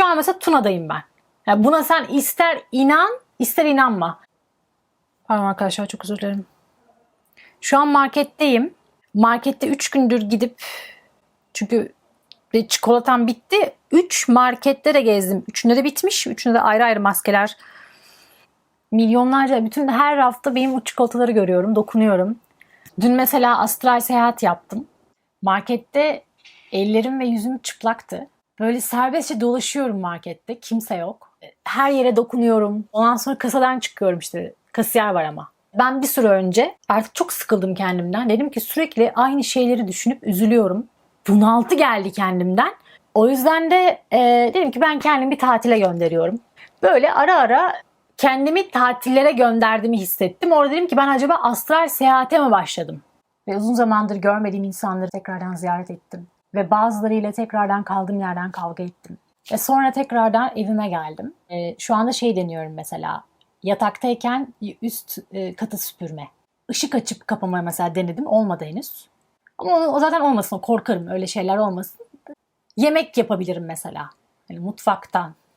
Şu an mesela Tuna'dayım ben. Yani buna sen ister inan, ister inanma. Pardon arkadaşlar çok özür dilerim. Şu an marketteyim. Markette 3 gündür gidip çünkü çikolatam bitti. 3 markette de gezdim. Üçünde de bitmiş. Üçünde de ayrı ayrı maskeler. Milyonlarca, bütün her hafta benim o çikolataları görüyorum, dokunuyorum. Dün mesela astral seyahat yaptım. Markette ellerim ve yüzüm çıplaktı. Böyle serbestçe dolaşıyorum markette. Kimse yok. Her yere dokunuyorum. Ondan sonra kasadan çıkıyorum işte. Kasiyer var ama. Ben bir süre önce artık çok sıkıldım kendimden. Dedim ki sürekli aynı şeyleri düşünüp üzülüyorum. Bunaltı geldi kendimden. O yüzden de e, dedim ki ben kendimi bir tatile gönderiyorum. Böyle ara ara kendimi tatillere gönderdiğimi hissettim. Orada dedim ki ben acaba astral seyahate mi başladım? Ve uzun zamandır görmediğim insanları tekrardan ziyaret ettim. Ve bazılarıyla tekrardan kaldığım yerden kavga ettim. Ve sonra tekrardan evime geldim. Ee, şu anda şey deniyorum mesela. Yataktayken üst e, katı süpürme. Işık açıp kapamaya mesela denedim. Olmadı henüz. Ama o, zaten olmasın. Korkarım öyle şeyler olmasın. Yemek yapabilirim mesela. Yani mutfaktan.